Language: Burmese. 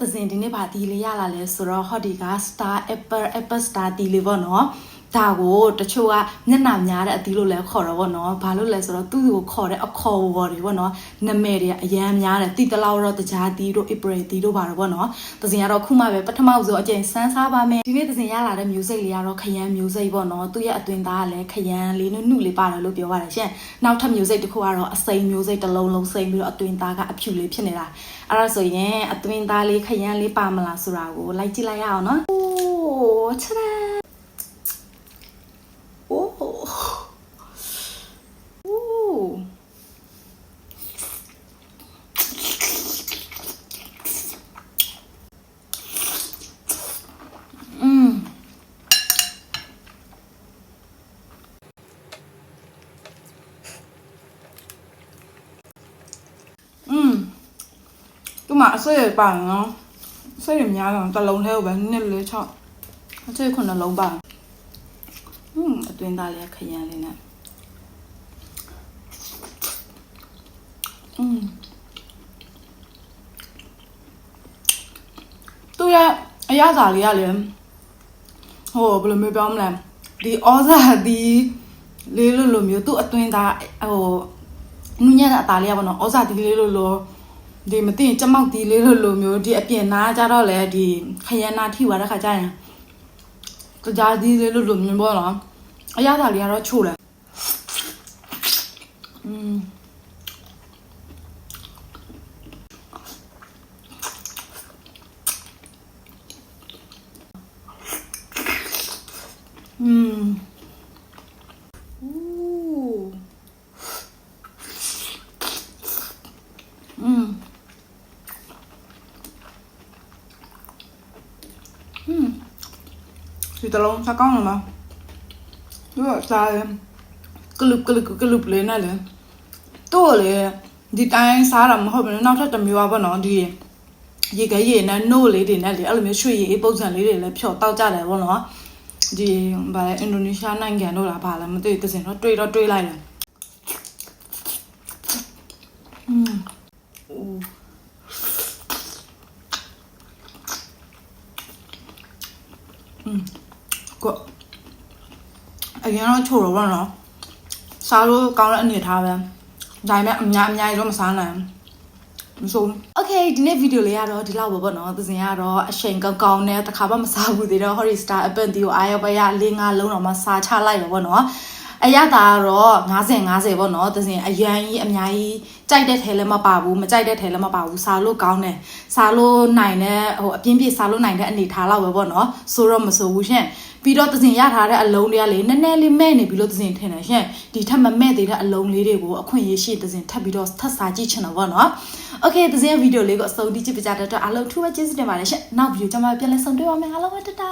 သစင်ဒီနေ့ဗာတီလေးရလာလဲဆိုတော့ဟော့ဒီက Star Apple Apple Star တီလေးပေါ့နော် ဒါကိုတချို့ကမျက်နှာများတဲ့အသီးလို့လည်းခေါ်တော့ဗောနော်ဘာလို့လဲဆိုတော့သူ့ကိုခေါ်တဲ့အခေါ်ဝေါ်တွေဗောနော်နာမည်တွေကအရန်များတယ်တီတလောက်တော့တကြားတီတို့ April တီတို့ပါတော့ဗောနော်သစင်ကတော့ခုမှပဲပထမဆုံးအကျင့်စမ်းစားပါမယ်ဒီနေ့သစင်ရလာတဲ့ music လေးကတော့ခရမ်း music ဗောနော်သူ့ရဲ့အသွင်သားကလည်းခရမ်းလေးနုနုလေးပါတယ်လို့ပြောပါတယ်ရှင်နောက်ထပ် music တစ်ခုကတော့အစိမ်း music တစ်လုံးလုံးစိမ်းပြီးတော့အသွင်သားကအဖြူလေးဖြစ်နေတာအဲ့ဒါဆိုရင်အသွင်သားလေးခရမ်းလေးပါမလားဆိုတာကိုလိုက်ကြည့်လိုက်ရအောင်နော်အိုးချရာအိုး သူမအဆွေရပါနော်အဆွေရများတော့တစ်လုံးထဲကိုပဲနှစ်လေးချောက်အဆွေခုနှလုံးပါอืมအတွင်းသားလေးခရမ်းလေးနဲ့อืมသူရအရသာလေးကလည်းဟိုဘယ်လိုမျိုးပြောမလဲဒီဩဇာဒီလေးလိုလိုမျိုးသူ့အတွင်းသားဟို နူးညံ့တဲ့အသားလေးကပေါ့နော်ဩဇာတီလေးလို့လို့ ဒီမသိရင်ကြက်မောက်တီလေးလို့လို့မျိုးဒီအပြင်နာကြတော့လေဒီခရမ်းနာထိသွားတဲ့ခါကျရင်ကြားတီလေးလို့လို့မျိုးပေါ့နော်အရသာလေးကတော့ချို့တယ်อืมอืม ม ဒီတလုံးစကောင်းလားဒီကစားတယ်ကလုကလုကလုလေးနဲ့လေတော့လေဒီတိုင်းစားတာမဟုတ်ဘူးနောက်ထပ်တစ်မျိုးอ่ะဗောနော်ဒီရေခဲရေနဲ့နို့လေးတွေနဲ့လေအဲ့လိုမျိုးရွှေရေပုံစံလေးတွေလည်းဖြော်တောက်ကြတယ်ဗောနော်ဒီဗာလေအင်ဒိုနီးရှားနိုင်ငံတို့လားဗာလဲမသိဘူးသစင်တော့တွေးတော့တွေးလိုက်တယ်อืม Ooh. อืม ကိုအရင်တော့ချို့တော့ဗောနော်စားလို့ကောင်းတဲ့အနေထားပဲဒါပေမဲ့အများအများကြီးတော့မစားနိုင်မဆုံး Okay ဒီနေ့ဗီဒီယိုလေးကတော့ဒီလောက်ပဲပေါ့နော်သူစဉ်ကတော့အချိန်ကောင်းကောင်းနဲ့တစ်ခါမှမစားဘူးသေးတော့ Horry Star Appen ဒီကိုအားရပါရ၄၅လုံးတော့မှစားချလိုက်ပဲပေါ့နော် အရသာကတော့90 50ပေါ့နော်သစင်အရန်ကြီးအများကြီးကြိုက်တဲ့ထဲလည်းမပါဘူးမကြိုက်တဲ့ထဲလည်းမပါဘူးစားလို့ကောင်းတယ်စားလို့နိုင်တဲ့ဟိုအပြင်းပြေစားလို့နိုင်တဲ့အနေထားလောက်ပဲပေါ့နော်ဆိုတော့မဆိုဘူးရှင်ပြီးတော့သစင်ရထားတဲ့အလုံးတွေကလေနည်းနည်းလေးမဲ့နေပြီးလို့သစင်ထင်တယ်ရှင်ဒီထက်မမဲ့သေးတဲ့အလုံးလေးတွေကိုအခွင့်အရေးရှိသစင်ထပ်ပြီးတော့ထပ်စားကြည့်ချင်တော့ပေါ့နော်โอเคသစင်ရဲ့ဗီဒီယိုလေးကိုအဆုံးထိကြည့်ပြကြတဲ့အတွက်အားလုံးထူးပဲကျေးဇူးတင်ပါတယ်ရှင်နောက်ဗီဒီယိုကျမှပြန်လည်ဆုံတွေ့ပါမယ်အားလုံးပဲတတာ